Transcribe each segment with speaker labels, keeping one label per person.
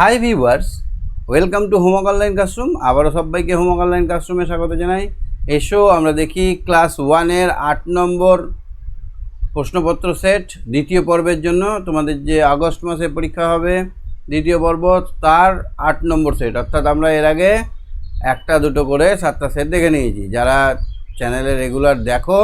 Speaker 1: Hi viewers welcome to homework online classroom আবারও সবাইকে homework online ক্লাসরুমে স্বাগত জানাই। এসো আমরা দেখি ক্লাস ওয়ানের আট নম্বর প্রশ্নপত্র সেট দ্বিতীয় পর্বের জন্য। তোমাদের যে আগস্ট মাসে পরীক্ষা হবে, দ্বিতীয় পর্ব, তার আট নম্বর সেট অর্থাৎ আমরা এর আগে একটা, দুটো করে, সাতটা সেট দেখে নিয়েছি। যারা চ্যানেলে রেগুলার দেখো,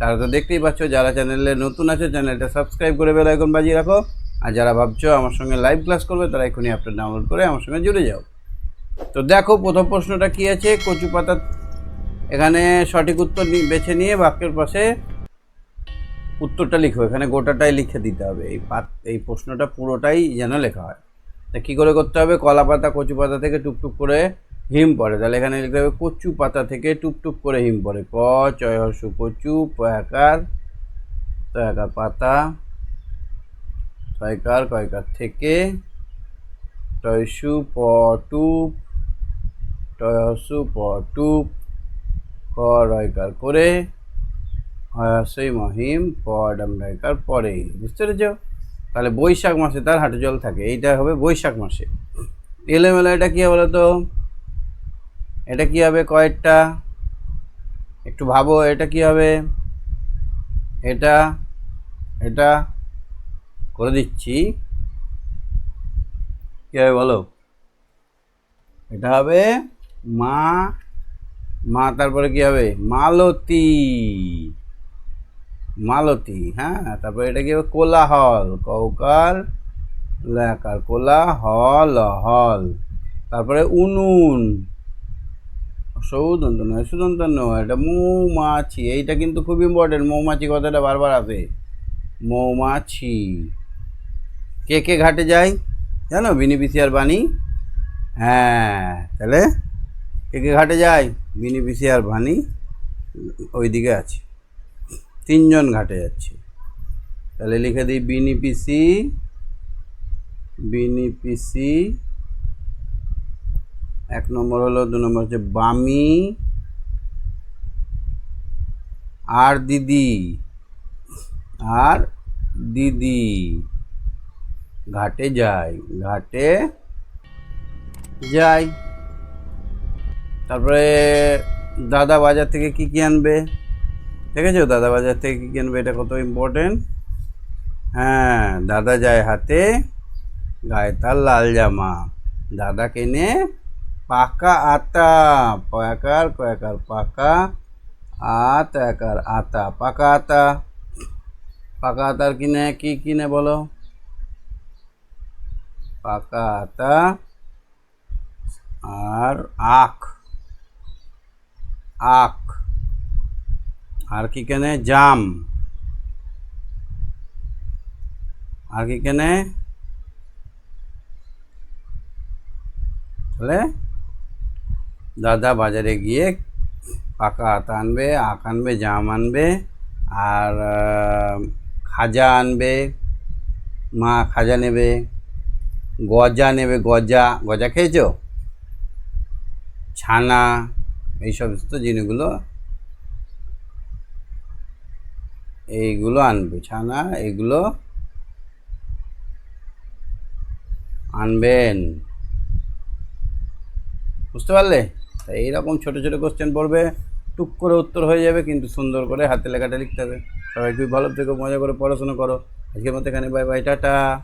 Speaker 1: তারা তো দেখতেই পাচ্ছ। যারা চ্যানেলে নতুন আছে চ্যানেলটা সাবস্ক্রাইব করে বেল আইকন বাজিয়ে রাখো। আর যারা ভাবছ আমার সঙ্গে লাইভ ক্লাস করবে, তারা এখনই অ্যাপটা ডাউনলোড করে আমার সঙ্গে জুড়ে যাও। তো দেখো, প্রথম প্রশ্নটা কী আছে? কচু পাতা এখানে সঠিক উত্তর বেছে নিয়ে বাক্যের পাশে উত্তরটা লিখো। এখানে গোটাটাই লিখে দিতে হবে। এই পাত এই প্রশ্নটা পুরোটাই যেন লেখা হয়। তা কী করে করতে হবে? কলা পাতা, কচু পাতা থেকে টুকটুক করে হিম পড়ে। তাহলে এখানে লিখতে হবে, কচু পাতা থেকে টুকটুক করে হিম পড়ে। ক, চয়, হর্ষ, কচু পয়াকার তয়াকার পাতা ছয়কার কয়কার থেকে? টয়সু প টুপ টয়সু প টুপ ক রয়কার করে হয়াসই মহিম, প ডামরাইকার পরে। বুঝতে পেরেছ? তাহলে বৈশাখ মাসে তার হাঁটু জল থাকে, এইটা হবে বৈশাখ মাসে। এলোমেলো এটা কী বলো তো এটা কী হবে কয়েকটা? একটু ভাবো, এটা কী হবে? এটা এটা করে দিচ্ছি। কী হবে বলো? এটা হবে মা মা তারপরে কি হবে? মালতী। মালতী হ্যাঁ তারপরে এটা কি হবে? কোলাহল কৌকার লেকার কোলা হল। হল তারপরে উনুন। সৌদন্ত নয় সুদন্ত নয় এটা মৌমাছি, এইটা কিন্তু খুব ইম্পর্টেন্ট মৌমাছি কথাটা বারবার আসে। মৌমাছি। কে কে ঘাটে যায়? জানো? বিনি পিসি বাণী। হ্যাঁ তাহলে কে কে ঘাটে যায়? বিনি পিসি আর বাণী ওইদিকে আছে। তিনজন ঘাটে যাচ্ছে। তাহলে লিখে দিই, বিনি পিসি বিনি পিসি, এক নম্বর হলো, দু নম্বর হচ্ছে বামি, আর দিদি আর দিদি। ঘাটে যায় ঘাটে যাই। তারপরে দাদা বাজার থেকে কি কি আনবে? দেখেছ? দাদা বাজার থেকে কী কী আনবে? এটা কত ইম্পর্টেন্ট হ্যাঁ দাদা যায় হাতে, গায়ে তার লাল জামা। দাদা কেনে পাকা আতা। পয়াকার কয়াকার পাকা আত একার আতা, পাকা আতা। পাকা আতার কিনে, কি কিনে বলো? পাকা আতা আর আখ। আখ। আর কি কেনে? জাম। আর কি কেনে? তাহলে দাদা বাজারে গিয়ে পাকা আতা আনবে, আখ আনবে, জাম আনবে আর খাজা আনবে, মা খাজা নেবে। গজা নেবে, গজা গজা খেয়েছো? ছানা, এই সমস্ত জিনিসগুলো এইগুলো আনবে, ছানা এগুলো আনবেন। বুঝতে পারলে? তা এইরকম ছোটো ছোটো কোশ্চেন পড়বে, টুক করে উত্তর হয়ে যাবে, কিন্তু সুন্দর করে হাতে লেখাটা লিখতে হবে। সবাই খুব ভালো থেকো, মজা করে, পড়াশোনা করো। আজকের মতো এখানে বাই বাই টাটা।